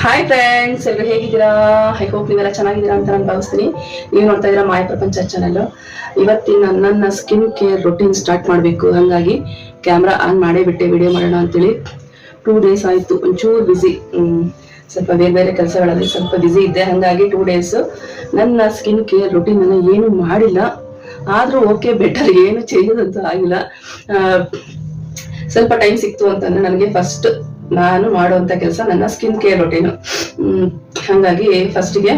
Hi friends ಎಲ್ಲ ಹೇಗಿದ್ದೀರಾ? I hope ನೀವೆಲ್ಲ ಚೆನ್ನಾಗಿದ್ದೀರಾ ಅಂತ ನಾನು ಭಾವಿಸ್ತೀನಿ. ನೀವು ನೋಡ್ತಾ ಇದ್ದೀರಾ ಮಾಯ ಪ್ರಪಂಚ ಚಾನಲ್ ಇವತ್ತಿನ ನನ್ನ ಸ್ಕಿನ್ ಕೇರ್ ರೊಟೀನ್ ಸ್ಟಾರ್ಟ್ ಮಾಡಬೇಕು. ಹಾಗಾಗಿ ಕ್ಯಾಮ್ರಾ ಆನ್ ಮಾಡೇ ಬಿಟ್ಟೆ ವಿಡಿಯೋ ಮಾಡೋಣ ಅಂತೇಳಿ. ಟೂ ಡೇಸ್ ಆಯಿತು, ಒಂಚೂರು ಬ್ಯುಸಿ ಸ್ವಲ್ಪ ಬೇರೆ ಬೇರೆ ಕೆಲಸಗಳಲ್ಲಿ ಸ್ವಲ್ಪ ಬ್ಯುಸಿ ಇದ್ದೆ. ಹಾಗಾಗಿ ಟೂ ಡೇಸ್ ನನ್ನ ಸ್ಕಿನ್ ಕೇರ್ ರೊಟೀನ್ ಅನ್ನು ಏನು ಮಾಡಿಲ್ಲ. ಆದರೂ ಓಕೆ ಬೆಟರ್ ಏನು ಚೇಂಜ್ ಅಂತೂ ಆಗಿಲ್ಲ. ಸ್ವಲ್ಪ ಟೈಮ್ ಸಿಕ್ತು ಅಂತಂದ್ರೆ ನನಗೆ ಫಸ್ಟ್ ನಾನು ಮಾಡುವಂತ ಕೆಲಸ ನನ್ನ ಸ್ಕಿನ್ ಕೇರ್ ರೊಟೀನು ಹಾಗಾಗಿ ಫಸ್ಟಿಗೆ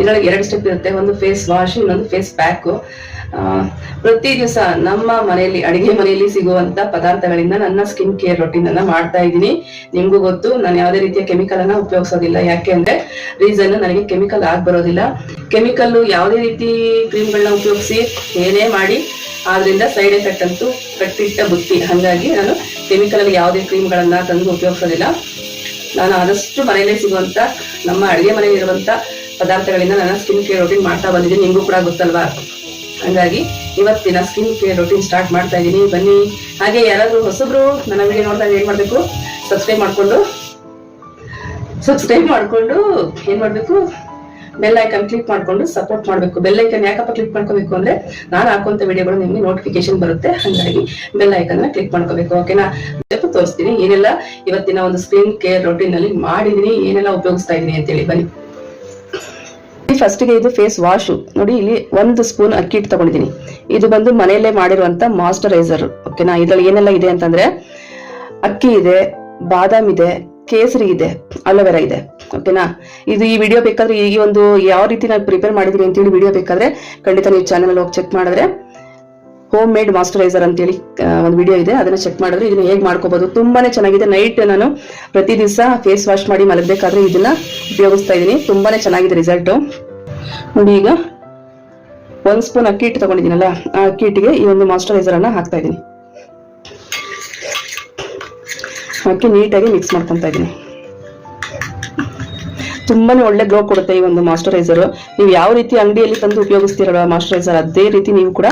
ಇದರೊಳಗೆ ಎರಡು ಸ್ಟೆಪ್ ಇರುತ್ತೆ. ಒಂದು ಫೇಸ್ ವಾಶ್ ಇನ್ನೊಂದು ಫೇಸ್ ಪ್ಯಾಕು ಪ್ರತಿ ದಿವಸ ನಮ್ಮ ಮನೆಯಲ್ಲಿ, ಅಡಿಗೆ ಮನೆಯಲ್ಲಿ ಸಿಗುವಂತ ಪದಾರ್ಥಗಳಿಂದ ನನ್ನ ಸ್ಕಿನ್ ಕೇರ್ ರೊಟೀನ್ ಅನ್ನ ಮಾಡ್ತಾ ಇದ್ದೀನಿ. ನಿಮ್ಗೂ ಗೊತ್ತು, ನಾನು ಯಾವುದೇ ರೀತಿಯ ಕೆಮಿಕಲ್ ಅನ್ನ ಉಪಯೋಗಿಸೋದಿಲ್ಲ. ಯಾಕೆ ಅಂದ್ರೆ ರೀಸನ್ ನನಗೆ ಕೆಮಿಕಲ್ ಆಗಿ ಬರೋದಿಲ್ಲ. ಕೆಮಿಕಲ್ ಯಾವುದೇ ರೀತಿ ಕ್ರೀಮ್ಗಳನ್ನ ಉಪಯೋಗಿಸಿ, ಏನೇ ಮಾಡಿ ಆದ್ರಿಂದ ಸೈಡ್ ಎಫೆಕ್ಟ್ ಅಂತೂ ಕಟ್ಟಿಟ್ಟ ಬುತ್ತಿ. ಹಾಗಾಗಿ ನಾನು ಕೆಮಿಕಲ್ ಯಾವುದೇ ಕ್ರೀಮ್ಗಳನ್ನ ತಂದು ಉಪಯೋಗಿಸೋದಿಲ್ಲ. ನಾನು ಆದಷ್ಟು ಮನೆಯಲ್ಲೇ ಸಿಗುವಂತ, ನಮ್ಮ ಅಡುಗೆ ಮನೆಯಲ್ಲಿ ಇರುವಂತ ಪದಾರ್ಥಗಳಿಂದ ನಾನು ಸ್ಕಿನ್ ಕೇರ್ ರೊಟೀನ್ ಮಾಡ್ತಾ ಬಂದಿದ್ದೀನಿ. ನಿಮಗೂ ಕೂಡ ಗೊತ್ತಲ್ವಾ? ಹಾಗಾಗಿ ಇವತ್ತಿನ ಸ್ಕಿನ್ ಕೇರ್ ರೊಟೀನ್ ಸ್ಟಾರ್ಟ್ ಮಾಡ್ತಾ ಇದ್ದೀನಿ. ಬನ್ನಿ. ಹಾಗೆ ಯಾರಾದರೂ ಹೊಸಬ್ರು ನನ್ನ ವಿಡಿಯೋ ನೋಡಿದಾಗ ಏನು ಮಾಡ್ಬೇಕು? ಸಬ್ಸ್ಕ್ರೈಬ್ ಮಾಡ್ಕೊಂಡು ಸಬ್ಸ್ಕ್ರೈಬ್ ಮಾಡಿಕೊಂಡು ಏನು ಮಾಡ್ಬೇಕು? ಬೆಲ್ ಐಕನ್ ಕ್ಲಿಕ್ ಮಾಡ್ಕೊಂಡು ಸಪೋರ್ಟ್ ಮಾಡಬೇಕು. ಬೆಲ್ ಐಕನ್ ಯಾಕಪ್ಪ ಕ್ಲಿಕ್ ಮಾಡ್ಕೋಬೇಕು ಅಂದ್ರೆ ನಾನು ಹಾಕುವಂತ ವಿಡಿಯೋಗಳು ನಿಮಗೆ ನೋಟಿಫಿಕೇಶನ್ ಬರುತ್ತೆ. ಹಾಗಾಗಿ ಬೆಲ್ ಐಕನ್ ಕ್ಲಿಕ್ ಮಾಡ್ಕೋಬೇಕು. ಓಕೆನಾ ತೋರಿಸ್ತೀನಿ. ಏನೆಲ್ಲ ಇವತ್ತಿನ ಒಂದು ಸ್ಕ್ರೀನ್ ಕೇರ್ ರೊಟೀನ್ ಅಲ್ಲಿ ಮಾಡಿದೀನಿ, ಏನೆಲ್ಲ ಉಪಯೋಗಿಸ್ತಾ ಇದೀನಿ ಅಂತೇಳಿ ಬನ್ನಿ. ಫಸ್ಟ್ಗೆ ಇದು ಫೇಸ್ ವಾಶ್ ನೋಡಿ, ಇಲ್ಲಿ ಒಂದು ಸ್ಪೂನ್ ಅಕ್ಕಿ ಹಿಟ್ಟು ತಗೊಂಡಿದ್ದೀನಿ. ಇದು ಬಂದು ಮನೆಯಲ್ಲೇ ಮಾಡಿರುವಂತ ಮಾಸ್ಟರೈಸರ್ ಓಕೆನಾ ಇದ್ರಲ್ಲಿ ಏನೆಲ್ಲ ಇದೆ ಅಂತಂದ್ರೆ ಅಕ್ಕಿ ಇದೆ, ಬಾದಾಮ್ ಇದೆ ಕೇಸರಿ ಇದೆ ಅಲೋವೆರಾ ಇದೆ ಓಕೆನಾ ಇದು ಈ ವಿಡಿಯೋ ಬೇಕಾದ್ರೆ ಈ ಒಂದು ಯಾವ ರೀತಿ ನಾನು ಪ್ರಿಪೇರ್ ಮಾಡಿದ್ದೀನಿ ಅಂತೇಳಿ ವಿಡಿಯೋ ಬೇಕಾದ್ರೆ ಖಂಡಿತ ನೀವು ಚಾನಲ್ ಹೋಗಿ ಚೆಕ್ ಮಾಡಿದ್ರೆ ಹೋಮ್ ಮೇಡ್ ಮಾಸ್ಟರೈಸರ್ ಅಂತೇಳಿ ಒಂದು ವಿಡಿಯೋ ಇದೆ, ಅದನ್ನ ಚೆಕ್ ಮಾಡಿದ್ರೆ ಇದನ್ನ ಹೇಗೆ ಮಾಡ್ಕೋಬಹುದು ತುಂಬಾನೇ ಚೆನ್ನಾಗಿದೆ. ನೈಟ್ ನಾನು ಪ್ರತಿ ದಿವಸ ಫೇಸ್ ವಾಶ್ ಮಾಡಿ ಮಲಗಬೇಕಾದ್ರೆ ಇದನ್ನ ಉಪಯೋಗಿಸ್ತಾ ಇದ್ದೀನಿ ತುಂಬಾನೇ ಚೆನ್ನಾಗಿದೆ ರಿಸಲ್ಟ್ ನೋಡಿ ಈಗ, ಒಂದು ಸ್ಪೂನ್ ಅಕ್ಕಿ ಹಿಟ್ಟು ತಗೊಂಡಿದ್ದೀನಲ್ಲ, ಆ ಅಕ್ಕಿ ಹಿಟ್ಟಿಗೆ ಈ ಒಂದು ಮಾಸ್ಟರೈಸರ್ ಅನ್ನ ಹಾಕ್ತಾ ಇದ್ದೀನಿ ಹಾಕಿ ನೀಟಾಗಿ ಮಿಕ್ಸ್ ಮಾಡ್ಕೊತಾ ಇದ್ದೀನಿ. ತುಂಬಾ ಒಳ್ಳೆ ಗ್ಲೋ ಕೊಡುತ್ತೆ ಈ ಒಂದು ಮಾಸ್ಟರೈಸರ್ ನೀವು ಯಾವ ರೀತಿ ಅಂಗಡಿಯಲ್ಲಿ ತಂದು ಉಪಯೋಗಿಸ್ತೀರಲ್ಲ ಮಾಸ್ಟರೈಸರ್ ಅದೇ ರೀತಿ ನೀವು ಕೂಡ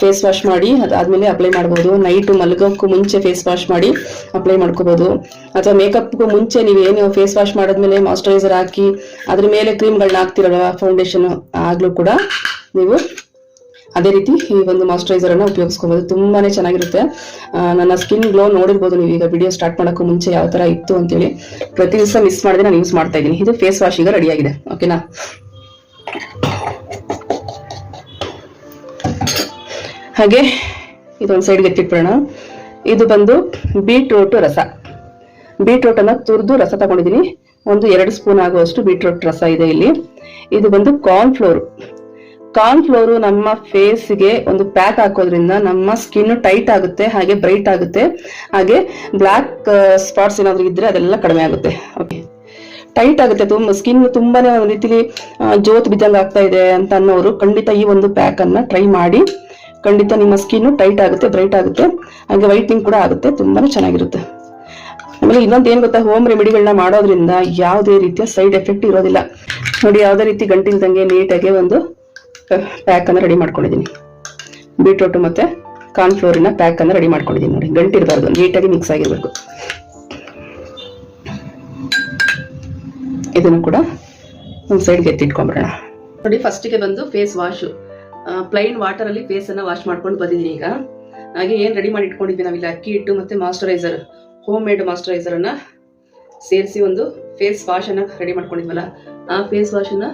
ಫೇಸ್ ವಾಶ್ ಮಾಡಿ ಅದಾದ್ಮೇಲೆ ಅಪ್ಲೈ ಮಾಡ್ಬೋದು. ನೈಟ್ ಮಲಗೋಕ್ಕೂ ಮುಂಚೆ ಫೇಸ್ ವಾಶ್ ಮಾಡಿ ಅಪ್ಲೈ ಮಾಡ್ಕೋಬಹುದು ಅಥವಾ ಮೇಕಪ್ಗೂ ಮುಂಚೆ ನೀವು ಏನು ಫೇಸ್ ವಾಶ್ ಮಾಡಿದ್ಮೇಲೆ ಮಾಸ್ಟರೈಸರ್ ಹಾಕಿ, ಅದ್ರ ಮೇಲೆ ಕ್ರೀಮ್ಗಳನ್ನ ಹಾಕ್ತಿರಲ್ವ ಫೌಂಡೇಶನ್ ಆಗ್ಲೂ ಕೂಡ ನೀವು ಅದೇ ರೀತಿ ಈ ಒಂದು ಮಾಯಿಶ್ಚರೈಸರ್ ಅನ್ನ ಉಪಯೋಗಿಸ್ಕೋಬಹುದು ತುಂಬಾನೇ ಚೆನ್ನಾಗಿರುತ್ತೆ. ನನ್ನ ಸ್ಕಿನ್ ಗ್ಲೋ ನೋಡಿರ್ಬೋದು ನೀವು ಈಗ ವಿಡಿಯೋ ಸ್ಟಾರ್ಟ್ ಮಾಡೋಕ್ಕೂ ಮುಂಚೆ ಯಾವ ತರ ಇತ್ತು ಅಂತೇಳಿ. ಪ್ರತಿ ದಿವಸ ಮಿಸ್ ಮಾಡದೆ ನಾನು ಯೂಸ್ ಮಾಡ್ತಾ ಇದ್ದೀನಿ. ಇದು ಫೇಸ್ ವಾಶ್ ಈಗ ರೆಡಿ ಆಗಿದೆ. ಓಕೆನಾ ಹಾಗೆ, ಇದೊಂದು ಸೈಡ್ಗೆ ಎತ್ತಿಟ್ಬಿಡೋಣ ಇದು ಬಂದು ಬೀಟ್ರೂಟ್ ರಸ. ಬೀಟ್ರೂಟ್ ಅನ್ನ ತುರಿದು ರಸ ತಗೊಂಡಿದ್ದೀನಿ. ಒಂದು ಎರಡು ಸ್ಪೂನ್ ಆಗುವಷ್ಟು ಬೀಟ್ರೂಟ್ ರಸ ಇದೆ ಇಲ್ಲಿ. ಇದು ಬಂದು ಕಾರ್ನ್ ಫ್ಲೋರ್ ಕಾರ್ನ್ ಫ್ಲೋರು ನಮ್ಮ ಫೇಸ್ಗೆ ಒಂದು ಪ್ಯಾಕ್ ಹಾಕೋದ್ರಿಂದ ನಮ್ಮ ಸ್ಕಿನ್ ಟೈಟ್ ಆಗುತ್ತೆ, ಹಾಗೆ ಬ್ರೈಟ್ ಆಗುತ್ತೆ. ಹಾಗೆ ಬ್ಲ್ಯಾಕ್ ಸ್ಪಾಟ್ಸ್ ಏನಾದ್ರು ಇದ್ರೆ ಅದೆಲ್ಲ ಕಡಿಮೆ ಆಗುತ್ತೆ. ಓಕೆ ಟೈಟ್ ಆಗುತ್ತೆ, ತುಂಬ ಸ್ಕಿನ್ ತುಂಬಾನೇ ಒಂದು ರೀತಿಲಿ ಜೋತ್ ಬಿದ್ದಂಗೆ ಆಗ್ತಾ ಇದೆ ಅಂತ ಅನ್ನೋರು ಖಂಡಿತ ಈ ಒಂದು ಪ್ಯಾಕ್ ಅನ್ನ ಟ್ರೈ ಮಾಡಿ, ಖಂಡಿತ ನಿಮ್ಮ ಸ್ಕಿನ್ ಟೈಟ್ ಆಗುತ್ತೆ ಬ್ರೈಟ್ ಆಗುತ್ತೆ. ಹಾಗೆ ವೈಟ್ನಿಂಗ್ ಕೂಡ ಆಗುತ್ತೆ, ತುಂಬಾನೇ ಚೆನ್ನಾಗಿರುತ್ತೆ. ಆಮೇಲೆ ಇನ್ನೊಂದು ಏನ್ ಗೊತ್ತಾ ಹೋಮ್ ರೆಮಿಡಿಗಳನ್ನ ಮಾಡೋದ್ರಿಂದ ಯಾವುದೇ ರೀತಿಯ ಸೈಡ್ ಎಫೆಕ್ಟ್ ಇರೋದಿಲ್ಲ. ನೋಡಿ, ಯಾವುದೇ ರೀತಿ ಗಂಟಿಲ್ದಂಗೆ ನೀಟಾಗಿ ಒಂದು ಪ್ಯಾಕ್ ಅನ್ನ ರೆಡಿ ಮಾಡ್ಕೊಂಡಿದ್ದೀನಿ. ಬೀಟ್ರೂಟ್ ಮತ್ತೆ ಪ್ಯಾಕ್ ಅನ್ನ ರೆಡಿ ಮಾಡ್ಕೊಂಡಿದ್ದೀನಿ ನೋಡಿ. ಗಂಟಿರಬಾರ್ದು ನೀಟಾಗಿ ಮಿಕ್ಸ್ ಆಗಿರ್ಬೇಕು. ಇದನ್ನು ಕೂಡ ಒಂದು ಸೈಡ್ಗೆ ಎತ್ತಿಟ್ಕೊಂಡ್ಬಿಡೋಣ. ನೋಡಿ ಫಸ್ಟಿಗೆ ಬಂದು ಫೇಸ್ ವಾಶ್ ಪ್ಲೈನ್ ವಾಟರ್ ಅಲ್ಲಿ ಫೇಸ್ ಅನ್ನ ವಾಶ್ ಮಾಡ್ಕೊಂಡು ಬಂದಿದ್ದೀನಿ ಈಗ. ಹಾಗೆ ಏನ್ ರೆಡಿ ಮಾಡಿ ಇಟ್ಕೊಂಡಿದ್ವಿ ನಾವಿಲ್ಲಿ, ಅಕ್ಕಿ ಹಿಟ್ಟು ಮತ್ತೆ ಮಾಸ್ಟರೈಸರ್ ಹೋಮ್ ಮೇಡ್ ಮಾಸ್ಟರೈಸರ್ ಅನ್ನ ಸೇರಿಸಿ ಒಂದು ಫೇಸ್ ವಾಶ್ ಅನ್ನ ರೆಡಿ ಮಾಡ್ಕೊಂಡಿದ್ವಲ್ಲ, ಆ ಫೇಸ್ ವಾಶ್ ಅನ್ನ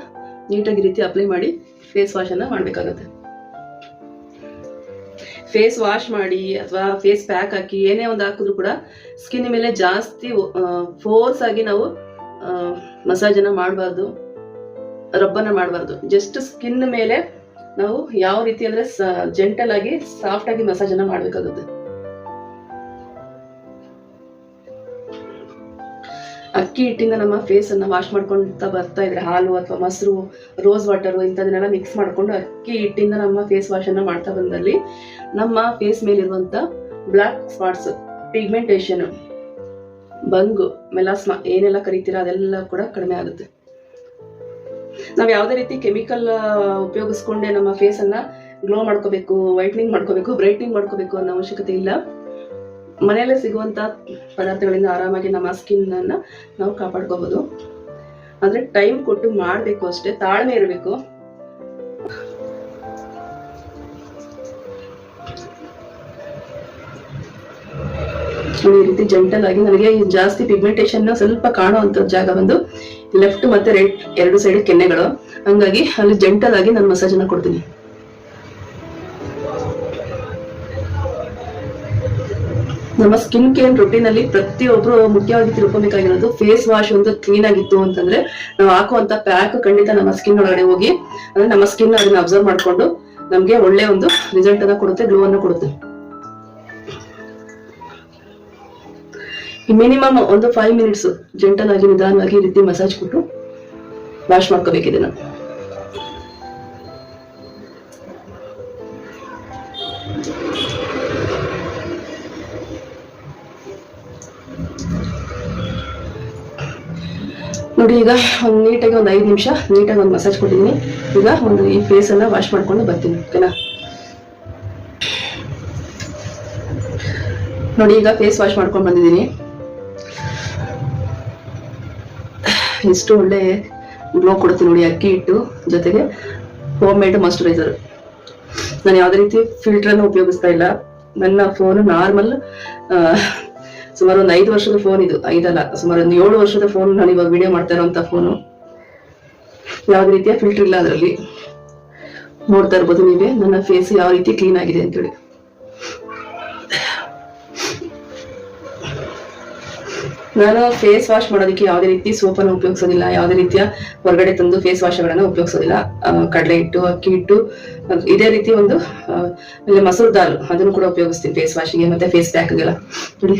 ನೀಟಾಗಿ ರೀತಿ ಅಪ್ಲೈ ಮಾಡಿ ಫೇಸ್ ವಾಶ್ ಅನ್ನ ಮಾಡ್ಬೇಕಾಗತ್ತೆ. ಫೇಸ್ ವಾಶ್ ಮಾಡಿ ಅಥವಾ ಫೇಸ್ ಪ್ಯಾಕ್ ಹಾಕಿ ಏನೇ ಒಂದು ಹಾಕಿದ್ರು ಕೂಡ ಸ್ಕಿನ್ ಮೇಲೆ ಜಾಸ್ತಿ ಫೋರ್ಸ್ ಆಗಿ ನಾವು ಮಸಾಜ್ ಅನ್ನ ಮಾಡಬಾರ್ದು. ರಬ್ಬನ್ನ ಮಾಡಬಾರ್ದು. ಜಸ್ಟ್ ಸ್ಕಿನ್ ಮೇಲೆ ನಾವು ಯಾವ ರೀತಿ ಅಂದ್ರೆ ಜೆಂಟಲ್ ಆಗಿ ಸಾಫ್ಟ್ ಆಗಿ ಮಸಾಜ್ ಅನ್ನ ಮಾಡ್ಬೇಕಾಗುತ್ತೆ. ಅಕ್ಕಿ ಹಿಟ್ಟಿಂದ ನಮ್ಮ ಫೇಸ್ ಅನ್ನ ವಾಶ್ ಮಾಡ್ಕೊಳ್ತಾ ಬರ್ತಾ ಇದ್ರೆ ಹಾಲು ಅಥವಾ ಮೊಸರು ರೋಸ್ ವಾಟರ್ ಇಂಥದನ್ನೆಲ್ಲ ಮಿಕ್ಸ್ ಮಾಡ್ಕೊಂಡು ಅಕ್ಕಿ ಹಿಟ್ಟಿಂದ ನಮ್ಮ ಫೇಸ್ ವಾಶ್ ಅನ್ನ ಮಾಡ್ತಾ ಬಂದಲ್ಲಿ ನಮ್ಮ ಫೇಸ್ ಮೇಲಿರುವಂಥ ಬ್ಲಾಕ್ ಸ್ಪಾಟ್ಸ್ ಪಿಗ್ಮೆಂಟೇಷನ್ ಬಂಗು ಮೆಲಾಸ್ಮಾ ಏನೆಲ್ಲ ಕರಿತೀರಾ ಅದೆಲ್ಲ ಕೂಡ ಕಡಿಮೆ ಆಗುತ್ತೆ. ನಾವು ಯಾವುದೇ ರೀತಿ ಕೆಮಿಕಲ್ ಉಪಯೋಗಿಸ್ಕೊಂಡೆ ನಮ್ಮ ಫೇಸ್ ಅನ್ನ ಗ್ಲೋ ಮಾಡ್ಕೋಬೇಕು ವೈಟ್ನಿಂಗ್ ಮಾಡ್ಕೋಬೇಕು ಬ್ರೈಟ್ನಿಂಗ್ ಮಾಡ್ಕೋಬೇಕು ಅನ್ನೋ ಅವಶ್ಯಕತೆ ಇಲ್ಲ. ಮನೆಯಲ್ಲೇ ಸಿಗುವಂತ ಪದಾರ್ಥಗಳಿಂದ ಆರಾಮಾಗಿ ನಮ್ಮ ಸ್ಕಿನ್ ಅನ್ನ ನಾವು ಕಾಪಾಡ್ಕೋಬಹುದು ಆದ್ರೆ ಟೈಮ್ ಕೊಟ್ಟು ಮಾಡ್ಬೇಕು ಅಷ್ಟೇ, ತಾಳ್ಮೆ ಇರಬೇಕು. ಈ ರೀತಿ ಜಂಟಲ್ ಆಗಿ ನನಗೆ ಜಾಸ್ತಿ ಪಿಗ್ಮೆಂಟೇಷನ್ ಸ್ವಲ್ಪ ಕಾಣುವಂತ ಜಾಗ ಬಂದು ಲೆಫ್ಟ್ ಮತ್ತೆ ರೈಟ್ ಎರಡು ಸೈಡ್ ಕೆನ್ನೆಗಳು. ಹಂಗಾಗಿ ಅಲ್ಲಿ ಜಂಟಲ್ ಆಗಿ ನಾನು ಮಸಾಜ್ ಅನ್ನ ಕೊಡ್ತೀನಿ. ನಮ್ಮ ಸ್ಕಿನ್ ಕೇರ್ ರೊಟೀನ್ ಅಲ್ಲಿ ಪ್ರತಿಯೊಬ್ರು ಮುಖ್ಯವಾಗಿ ತಿಳ್ಕೊಬೇಕಾಗಿರೋದು ಫೇಸ್ ವಾಶ್ ಒಂದು ಕ್ಲೀನ್ ಆಗಿತ್ತು ಅಂತಂದ್ರೆ ನಾವು ಹಾಕುವಂತ ಪ್ಯಾಕ್ ಖಂಡಿತ ನಮ್ಮ ಸ್ಕಿನ್ ಒಳಗಡೆ ಹೋಗಿ, ಅಂದ್ರೆ ನಮ್ಮ ಸ್ಕಿನ್ ಅದನ್ನ ಅಬ್ಸರ್ವ್ ಮಾಡ್ಕೊಂಡು ನಮ್ಗೆ ಒಳ್ಳೆ ಒಂದು ರಿಸಲ್ಟ್ ಅನ್ನ ಕೊಡುತ್ತೆ ಗ್ಲೋ ಅನ್ನ ಕೊಡುತ್ತೆ. ಮಿನಿಮಮ್ ಒಂದು ಫೈವ್ ಮಿನಿಟ್ಸ್ ಜೆಂಟಲ್ ಆಗಿ ನಿಧಾನವಾಗಿ ರೀತಿ ಮಸಾಜ್ ಕೊಟ್ಟು ವಾಶ್ ಮಾಡ್ಕೋಬೇಕಿದೆ ಇದನ್ನ. ನೋಡಿ, ಈಗ ಒಂದು ನೀಟಾಗಿ ಒಂದು ಐದು ನಿಮಿಷ ನೀಟಾಗಿ ಒಂದು ಮಸಾಜ್ ಕೊಟ್ಟಿದ್ದೀನಿ ಈಗ ಒಂದು ಈ ಫೇಸ್ ವಾಶ್ ಮಾಡ್ಕೊಂಡು ಬರ್ತೀನಿ ಓಕೆನಾ ನೋಡಿ, ಈಗ ಫೇಸ್ ವಾಶ್ ಮಾಡ್ಕೊಂಡು ಬಂದಿದ್ದೀನಿ ಇಷ್ಟು ಒಳ್ಳೆ ಗ್ಲೋ ಕೊಡುತ್ತೆ ನೋಡಿ, ಅಕ್ಕಿ ಹಿಟ್ಟು ಜೊತೆಗೆ ಹೋಮ್ ಮೇಡ್ ಮಾಯಶ್ಚರೈಸರ್ ನಾನು ಯಾವುದೇ ರೀತಿ ಫಿಲ್ಟರ್ ಅನ್ನು ಉಪಯೋಗಿಸ್ತಾ ಇಲ್ಲ. ನನ್ನ ಫೋನ್ ನಾರ್ಮಲ್ ಸುಮಾರು ಒಂದು ಐದು ವರ್ಷದ ಫೋನ್ ಇದು, ಐದಲ್ಲ, ಸುಮಾರು ಒಂದು ಏಳು ವರ್ಷದ ಫೋನ್ ನಾನು ಇವಾಗ ವಿಡಿಯೋ ಮಾಡ್ತಾ ಇರೋಂಥ ಫೋನು ಯಾವ ರೀತಿಯ ಫಿಲ್ಟರ್ ಇಲ್ಲ ಅದರಲ್ಲಿ. ನೋಡ್ತಾ ಇರ್ಬೋದು ನೀವೇ, ನನ್ನ ಫೇಸ್ ಯಾವ ರೀತಿ ಕ್ಲೀನ್ ಆಗಿದೆ ಅಂತೇಳಿ. ನಾನು ಫೇಸ್ ವಾಶ್ ಮಾಡೋದಕ್ಕೆ ಯಾವುದೇ ರೀತಿ ಸೋಪನ್ನು ಉಪಯೋಗಿಸೋದಿಲ್ಲ, ಯಾವುದೇ ರೀತಿಯ ಹೊರಗಡೆ ತಂದು ಫೇಸ್ ವಾಶ್ಗಳನ್ನ ಉಪಯೋಗಿಸೋದಿಲ್ಲ. ಕಡಲೆ ಹಿಟ್ಟು, ಅಕ್ಕಿ ಹಿಟ್ಟು ಇದೇ ರೀತಿ ಒಂದು ಮಸೂರ್ ದಾಲ್ ಅದನ್ನು ಕೂಡ ಉಪಯೋಗಿಸ್ತೀನಿ ಫೇಸ್ ವಾಶಿಗೆ ಮತ್ತೆ ಫೇಸ್ ಪ್ಯಾಕ್ಗೆಲ್ಲ ನೋಡಿ.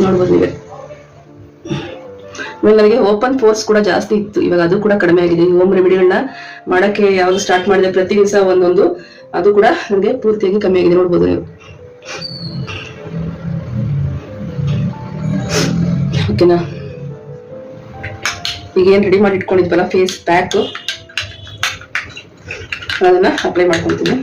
ನೋಡ್ಬೋದು ನೀವೇ ಆಮೇಲೆ ನನಗೆ ಓಪನ್ ಫೋರ್ಸ್ ಕೂಡ ಜಾಸ್ತಿ ಇತ್ತು. ಇವಾಗ ಅದು ಕೂಡ ಕಡಿಮೆ ಆಗಿದೆ. ಹೋಮ್ ರೆಮಿಡಿಗಳನ್ನ ಮಾಡೋಕ್ಕೆ ಯಾವಾಗ ಸ್ಟಾರ್ಟ್ ಮಾಡಿದೆ ಪ್ರತಿ ದಿವಸ ಒಂದೊಂದು, ಅದು ಕೂಡ ನನಗೆ ಪೂರ್ತಿಯಾಗಿ ಕಮ್ಮಿ ಆಗಿದೆ. ನೋಡ್ಬೋದು ನೀವು. ಓಕೆನಾ ಈಗ ಏನು ರೆಡಿ ಮಾಡಿ ಇಟ್ಕೊಂಡಿದ್ವಲ್ಲ? ಫೇಸ್ ಪ್ಯಾಕು ಅದನ್ನ ಅಪ್ಲೈ ಮಾಡ್ಕೊಂತೀನಿ.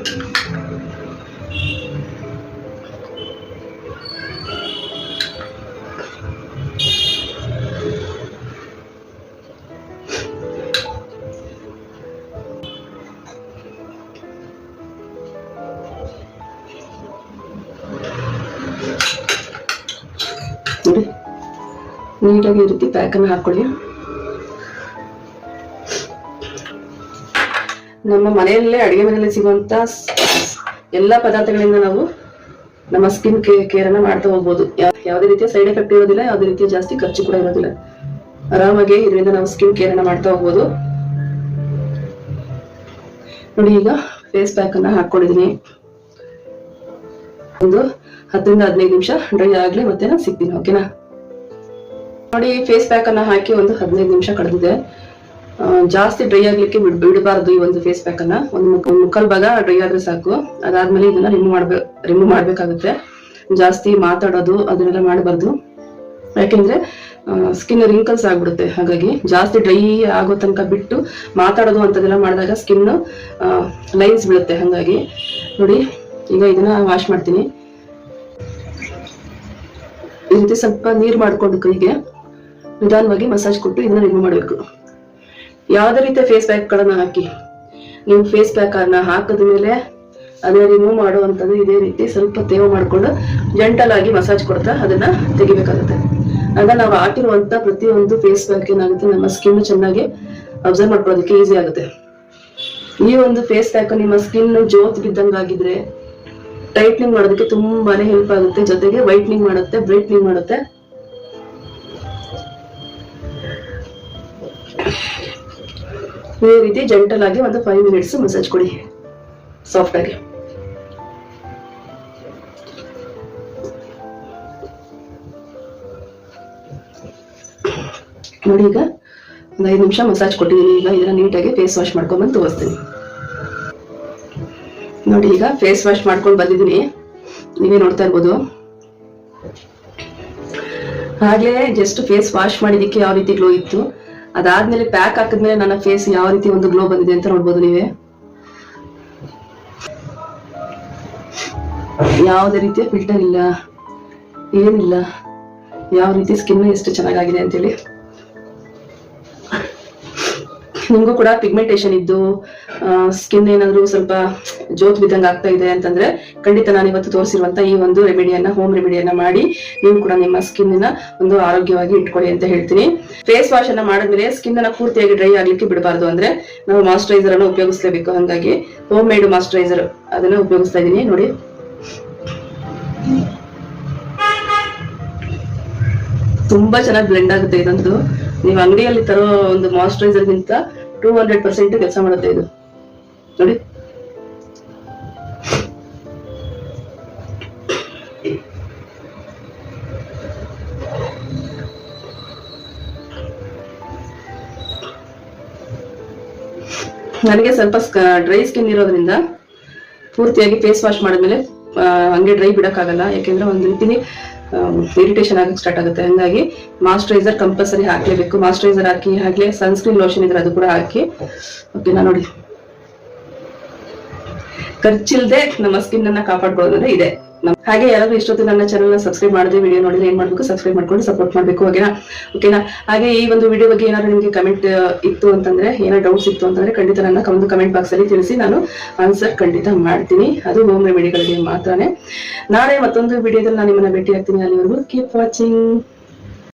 ನೋಡಿ ನೀಟಾಗಿ ಈ ರೀತಿ ಪ್ಯಾಕ್ ಹಾಕ್ಕೊಳ್ಳಿ ನಮ್ಮ ಮನೆಯಲ್ಲೇ, ಅಡುಗೆ ಮನೆಯಲ್ಲಿ ಸಿಗುವಂಥ ಎಲ್ಲ ಪದಾರ್ಥಗಳಿಂದ ನಾವು ನಮ್ಮ ಸ್ಕಿನ್ ಕೇರ್ ಅನ್ನ ಮಾಡ್ತಾ ಹೋಗ್ಬೋದು. ಯಾವುದೇ ರೀತಿಯ ಸೈಡ್ ಎಫೆಕ್ಟ್ ಇರೋದಿಲ್ಲ, ಯಾವುದೇ ರೀತಿಯ ಜಾಸ್ತಿ ಖರ್ಚು ಕೂಡ ಇರೋದಿಲ್ಲ. ಆರಾಮಾಗಿ ಇದರಿಂದ ನಾವು ಸ್ಕಿನ್ ಕೇರ್ ಅನ್ನ ಮಾಡ್ತಾ ಹೋಗ್ಬೋದು. ನೋಡಿ, ಈಗ ಫೇಸ್ ಪ್ಯಾಕ್ ಹಾಕ್ಕೊಂಡಿದ್ದೀನಿ ಒಂದು ಹತ್ತರಿಂದ ಹದಿನೈದು ನಿಮಿಷ ಡ್ರೈ ಆಗ್ಲಿ ಮತ್ತೆ ನಾನು ಸಿಗ್ತೀನಿ ಓಕೆನಾ ನೋಡಿ ಫೇಸ್ ಪ್ಯಾಕ್ ಅನ್ನ ಹಾಕಿ ಒಂದು ಹದಿನೈದು ನಿಮಿಷ ಕಳೆದಿದೆ ಜಾಸ್ತಿ ಡ್ರೈ ಆಗ್ಲಿಕ್ಕೆ ಬಿಡ್, ಬಿಡಬಾರ್ದು ಈ ಒಂದು ಫೇಸ್ ಪ್ಯಾಕ್ ಅನ್ನ. ಒಂದು ಮುಕ್ಕಲ್ ಭಾಗ ಡ್ರೈ ಆದ್ರೆ ಸಾಕು. ಅದಾದ್ಮೇಲೆ ಇದನ್ನ ರಿಮೂವ್ ಮಾಡ್ಬೇಕು ರಿಮೂವ್ ಮಾಡ್ಬೇಕಾಗುತ್ತೆ. ಜಾಸ್ತಿ ಮಾತಾಡೋದು, ಅದನ್ನೆಲ್ಲ ಮಾಡಬಾರ್ದು. ಯಾಕೆಂದ್ರೆ ಸ್ಕಿನ್ ರಿಂಕಲ್ಸ್ ಆಗ್ಬಿಡುತ್ತೆ. ಹಾಗಾಗಿ ಜಾಸ್ತಿ ಡ್ರೈ ಆಗೋ ತನಕ ಬಿಟ್ಟು ಮಾತಾಡೋದು ಅಂತದೆಲ್ಲ ಮಾಡಿದಾಗ ಸ್ಕಿನ್ ಲೈನ್ಸ್ ಬೀಳುತ್ತೆ. ಹಾಗಾಗಿ ನೋಡಿ, ಈಗ ಇದನ್ನ ವಾಶ್ ಮಾಡ್ತೀನಿ. ರೀತಿ ಸ್ವಲ್ಪ ನೀರ್ ಮಾಡ್ಕೊಂಡು ಕೈಗೆ ನಿಧಾನವಾಗಿ ಮಸಾಜ್ ಕೊಟ್ಟು ಇದನ್ನ ರಿಮೂವ್ ಮಾಡಬೇಕು. ಯಾವುದೇ ರೀತಿಯ ಫೇಸ್ ಪ್ಯಾಕ್ ಗಳನ್ನ ಹಾಕಿ. ನೀವು ಫೇಸ್ ಪ್ಯಾಕ್ ಅನ್ನ ಹಾಕಿದ ಮೇಲೆ ಅದನ್ನ ರಿಮೂವ್ ಮಾಡುವಂಥದ್ದು ಇದೇ ರೀತಿ ಸ್ವಲ್ಪ ತೇವ ಮಾಡ್ಕೊಂಡು ಜೆಂಟಲ್ ಆಗಿ ಮಸಾಜ್ ಕೊಡ್ತಾ ಅದನ್ನ ತೆಗಿಬೇಕಾಗುತ್ತೆ. ಆಗ ನಾವು ಹಾಕಿರುವಂತ ಪ್ರತಿಯೊಂದು ಫೇಸ್ ಪ್ಯಾಕ್ ಏನಾಗುತ್ತೆ, ನಮ್ಮ ಸ್ಕಿನ್ ಚೆನ್ನಾಗಿ ಅಬ್ಸರ್ವ್ ಮಾಡ್ಕೊಳ್ಳೋದಕ್ಕೆ ಈಸಿ ಆಗುತ್ತೆ. ಈ ಒಂದು ಫೇಸ್ ಪ್ಯಾಕ್ ನಿಮ್ಮ ಸ್ಕಿನ್ ಜೋತ್ ಬಿದ್ದಂಗಾಗಿದ್ರೆ ಟೈಟ್ನಿಂಗ್ ಮಾಡೋದಕ್ಕೆ ತುಂಬಾನೇ ಹೆಲ್ಪ್ ಆಗುತ್ತೆ. ಜೊತೆಗೆ ವೈಟ್ನಿಂಗ್ ಮಾಡುತ್ತೆ ಬ್ರೈಟ್ನಿಂಗ್ ಮಾಡುತ್ತೆ. ಈ ರೀತಿ ಜೆಂಟಲ್ ಆಗಿ ಒಂದು ಫೈವ್ ಮಿನಿಟ್ಸ್ ಮಸಾಜ್ ಕೊಡಿ. ಸಾಫ್ಟ್ ಆಗಿ. ನೋಡಿ ಈಗ ಒಂದು ಐದು ನಿಮಿಷ ಮಸಾಜ್ ಕೊಟ್ಟಿದ್ದೀನಿ ಈಗ ಇದನ್ನ ನೀಟಾಗಿ ಫೇಸ್ ವಾಶ್ ಮಾಡ್ಕೊಂಡ್ಬಂದು ತೋರಿಸ್ತೀನಿ. ನೋಡಿ, ಈಗ ಫೇಸ್ ವಾಶ್ ಮಾಡ್ಕೊಂಡು ಬಂದಿದ್ದೀನಿ. ನೀವೇ ನೋಡ್ತಾ ಇರ್ಬೋದು. ಹಾಗೆ ಜಸ್ಟ್ ಫೇಸ್ ವಾಶ್ ಮಾಡಿದಕ್ಕೆ ಯಾವ ರೀತಿ ಗ್ಲೋ ಇತ್ತು? ಅದಾದ್ಮೇಲೆ ಪ್ಯಾಕ್ ಹಾಕಿದ್ಮೇಲೆ ನನ್ನ ಫೇಸ್ ಯಾವ ರೀತಿ ಒಂದು ಗ್ಲೋ ಬಂದಿದೆ ಅಂತ ನೋಡ್ಬೋದು ನೀವೇ. ಯಾವುದೇ ರೀತಿಯ ಫಿಲ್ಟರ್ ಇಲ್ಲ, ಏನಿಲ್ಲ. ಯಾವ ರೀತಿ ಸ್ಕಿನ್ ಎಷ್ಟು ಚೆನ್ನಾಗಾಗಿದೆ ಅಂತೇಳಿ. ನಿಮಗೂ ಕೂಡ ಪಿಗ್ಮೆಂಟೇಶನ್ ಇದ್ದು ಸ್ಕಿನ್ ಏನಾದ್ರು ಸ್ವಲ್ಪ ಜೋತ್ ಬಿದ್ದಂಗೆ ಆಗ್ತಾ ಇದೆ ಅಂತಂದ್ರೆ ಖಂಡಿತ ನಾನು ಇವತ್ತು ತೋರಿಸಿರುವಂತ ಈ ಒಂದು ರೆಮಿಡಿಯನ್ನ ಹೋಮ್ ರೆಮಿಡಿಯನ್ನ ಮಾಡಿ ನೀವು ಕೂಡ ನಿಮ್ಮ ಸ್ಕಿನ್ ಒಂದು ಆರೋಗ್ಯವಾಗಿ ಇಟ್ಕೊಳ್ಳಿ ಅಂತ ಹೇಳ್ತೀನಿ. ಫೇಸ್ ವಾಶ್ ಅನ್ನ ಮಾಡಿದ್ಮೇಲೆ ಸ್ಕಿನ್ ಅನ್ನ ಪೂರ್ತಿಯಾಗಿ ಡ್ರೈ ಆಗ್ಲಿಕ್ಕೆ ಬಿಡಬಾರ್ದು ಅಂದ್ರೆ ನಾವು ಮಾಯಿಶ್ಚರೈಸರ್ ಅನ್ನು ಉಪಯೋಗಿಸ್ಲೇಬೇಕು. ಹಾಗಾಗಿ ಹೋಮ್ ಮೇಡ್ ಮಾಯಿಶ್ಚರೈಸರ್ ಅದನ್ನ ಉಪಯೋಗಿಸ್ತಾ ಇದ್ದೀನಿ ನೋಡಿ. ತುಂಬಾ ಚೆನ್ನಾಗಿ ಬ್ಲೆಂಡ್ ಆಗುತ್ತೆ ಇದಂತೂ. ನೀವು ಅಂಗಡಿಯಲ್ಲಿ ತರೋ ಒಂದು ಮಾಯಿಶ್ಚರೈಸರ್ ಗಿಂತ ಟೂ ಹಂಡ್ರೆಡ್ ಪರ್ಸೆಂಟ್ ಕೆಲಸ ಮಾಡುತ್ತೆ ಇದು. ನೋಡಿ. ನನಗೆ ಸ್ವಲ್ಪ ಡ್ರೈ ಸ್ಕಿನ್ ಇರೋದ್ರಿಂದ ಪೂರ್ತಿಯಾಗಿ ಫೇಸ್ ವಾಶ್ ಮಾಡಿದ್ಮೇಲೆ ಹಂಗೆ ಡ್ರೈ ಬಿಡಕ್ಕಾಗಲ್ಲ. ಯಾಕೆಂದ್ರೆ ಒಂದು ರೀತಿಲಿ ಇರಿಟೇಷನ್ ಆಗಕ್ಕೆ ಸ್ಟಾರ್ಟ್ ಆಗುತ್ತೆ. ಹಂಗಾಗಿ ಮಾಯಿಶ್ಚರೈಸರ್ ಕಂಪಲ್ಸರಿ ಹಾಕ್ಲೇಬೇಕು. ಮಾಯಿಶ್ಚರೈಸರ್ ಹಾಕಿ, ಹಾಗೆ ಸನ್ಸ್ಕ್ರೀನ್ ಲೋಷನ್ ಇದ್ರೆ ಅದು ಕೂಡ ಹಾಕಿ. ಓಕೆನಾ ನೋಡಿ. ಖರ್ಚಿಲ್ದೆ ನಮ್ಮ ಸ್ಕಿನ್ ಅನ್ನ ಕಾಪಾಡ್ಕೊಳ್ಳೋದ್ರೆ ಇದೆ. ಹಾಗೆ ಯಾರಾದ್ರೂ ಇಷ್ಟೊತ್ತು ನನ್ನ ಚಾನಲ್ ಸಬ್ಸ್ಕ್ರೈಬ್ ಮಾಡಿದ್ರೆ ವಿಡಿಯೋ ನೋಡಿದ್ರೆ ಏನ್ ಮಾಡ್ಬೇಕು? ಸಬ್ಸ್ಕ್ರೈಬ್ ಮಾಡ್ಕೊಂಡು ಸಪೋರ್ಟ್ ಮಾಡ್ಬೇಕು ಓಕೆನಾ ಓಕೆನಾ ಹಾಗೆ ಈ ಒಂದು ವಿಡಿಯೋ ಬಗ್ಗೆ ಏನಾದ್ರು ನಿಮಗೆ ಕಮೆಂಟ್ ಇತ್ತು ಅಂತಂದ್ರೆ ಏನೋ ಡೌಟ್ಸ್ ಇತ್ತು ಅಂತಂದ್ರೆ ಖಂಡಿತ ನನ್ನ ಒಂದು ಕಮೆಂಟ್ ಬಾಕ್ಸ್ ಅಲ್ಲಿ ತಿಳಿಸಿ ನಾನು ಆನ್ಸರ್ ಖಂಡಿತ ಮಾಡ್ತೀನಿ. ಅದು ಹೋಮ್ ರೆಮಿಡಿಗಳಿಗೆ ಮಾತ್ರನೇ. ನಾಳೆ ಮತ್ತೊಂದು ವಿಡಿಯೋದಲ್ಲಿ ನಾನು ನಿಮ್ಮನ್ನ ಭೇಟಿ ಆಗ್ತೀನಿ ಅಲ್ಲಿವರೆಗೂ ಕೀಪ್ ವಾಚಿಂಗ್